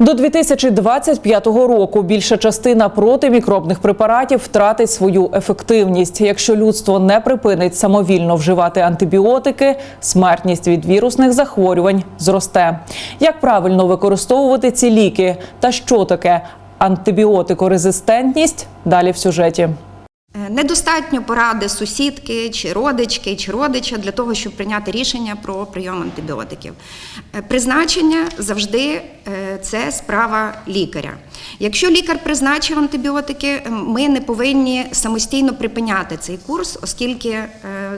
До 2025 року більша частина протимікробних препаратів втратить свою ефективність. Якщо людство не припинить самовільно вживати антибіотики, смертність від вірусних захворювань зросте. Як правильно використовувати ці ліки та що таке антибіотикорезистентність? Далі в сюжеті. Е, Недостатньо поради сусідки, чи родички, чи родича для того, щоб прийняти рішення про прийом антибіотиків. Е, Призначення завжди е, це справа лікаря. Якщо лікар призначив антибіотики, ми не повинні самостійно припиняти цей курс, оскільки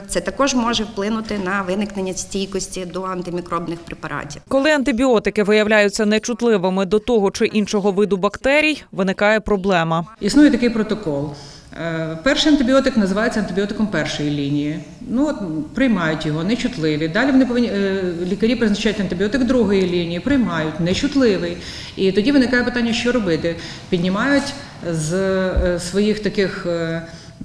це також може вплинути на виникнення стійкості до антимікробних препаратів. Коли антибіотики виявляються нечутливими до того чи іншого виду бактерій, виникає проблема. Існує такий протокол. Е, Перший антибіотик називається антибіотиком першої лінії. Ну от приймають його, нечутливі. Далі вони повинні е, лікарі призначають антибіотик другої лінії, приймають нечутливий. І тоді виникає питання, що робити. Піднімають з е, своїх таких.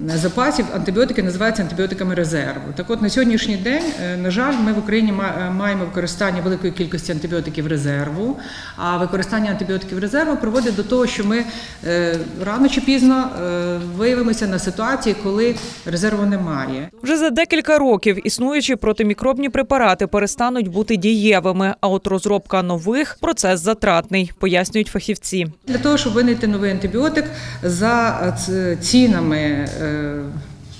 Е, Запасів антибіотики називаються антибіотиками резерву. Так от на сьогоднішній день, е, на жаль, ми в Україні е, маємо використання великої кількості антибіотиків резерву. А використання антибіотиків резерву приводить до того, що ми рано чи пізно виявимося на ситуації, коли резерву немає. Вже за декілька років існуючі протимікробні препарати перестануть бути дієвими, а от розробка нових процес затратний, пояснюють фахівці. Для того, щоб винайти новий антибіотик за цінами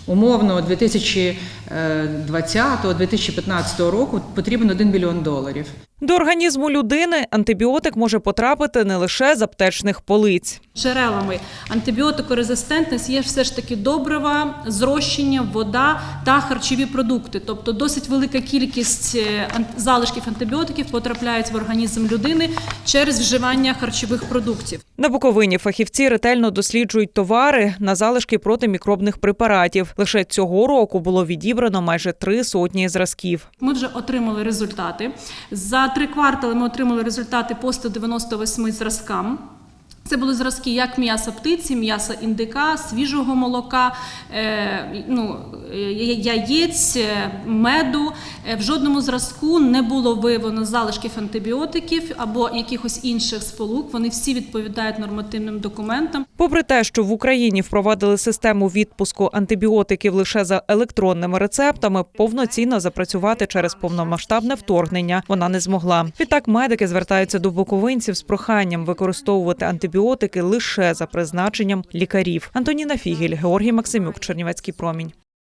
умовно 2020-2015 року потрібен 1 мільйон доларів. До організму людини антибіотик може потрапити не лише з аптечних полиць. Джерелами антибіотикорезистентності є все ж таки добрива, зрощення, вода та харчові продукти. Тобто досить велика кількість е, залишків антибіотиків потрапляють в організм людини через вживання харчових продуктів. На Буковині фахівці ретельно досліджують товари на залишки протимікробних препаратів. Лише цього року було відібрано майже три сотні зразків. Ми вже отримали результати. За три квартали ми отримали результати по 198 зразкам. Це були зразки як м'яса птиці, м'яса індика, свіжого молока, е, ну, яєць, е, меду. Е, В жодному зразку не було виявлено залишків антибіотиків або якихось інших сполук. Вони всі відповідають нормативним документам. Попри те, що в Україні впровадили систему відпуску антибіотиків лише за електронними рецептами, повноцінно запрацювати через повномасштабне вторгнення вона не змогла. Відтак медики звертаються до буковинців з проханням використовувати антибіотики лише за призначенням лікарів. Антоніна Фігель, Георгій Максимюк, Чернівецький промінь.